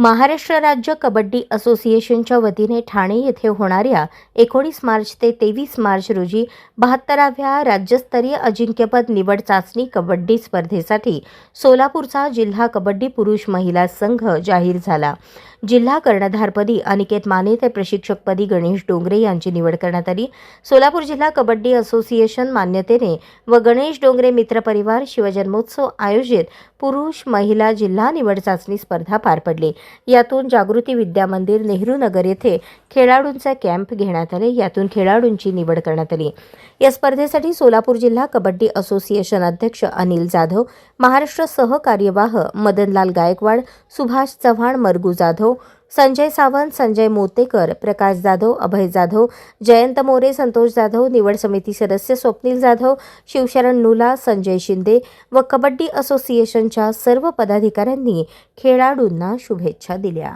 महाराष्ट्र राज्य कबड्डी असोसिएशनच्या वतीने ठाणे येथे होणाऱ्या एकोणीस मार्च ते तेवीस मार्च रोजी बहात्तराव्या राज्यस्तरीय अजिंक्यपद निवड चाचणी कबड्डी स्पर्धेसाठी सोलापूरचा जिल्हा कबड्डी पुरुष महिला संघ जाहीर झाला. जिल्हा कर्णधारपदी अनिकेत माने तर प्रशिक्षकपदी गणेश डोंगरे यांची निवड करण्यात आली. सोलापूर जिल्हा कबड्डी असोसिएशन मान्यतेने व गणेश डोंगरे मित्रपरिवार शिवजन्मोत्सव आयोजित पुरुष महिला जिल्हा निवड चाचणी स्पर्धा पार पडली. यातून जागृती विद्या मंदिर नेहरू नगर येथे खेळाडूंचा कॅम्प घेण्यात आले. यातून खेळाडूंची निवड करण्यात आली. या स्पर्धेसाठी सोलापूर जिल्हा कबड्डी असोसिएशन अध्यक्ष अनिल जाधव महाराष्ट्र सहकार्यवाह मदनलाल गायकवाड सुभाष चव्हाण मरगू जाधव जाधव संजय सावंत संजय मोतेकर प्रकाश जाधव अभय जाधव जयंत मोरे संतोष जाधव निवड समिती सदस्य स्वप्नील जाधव शिवशरण नुला संजय शिंदे व कबड्डी असोसिएशनच्या सर्व पदाधिकाऱ्यांनी खेळाडूंना शुभेच्छा दिल्या.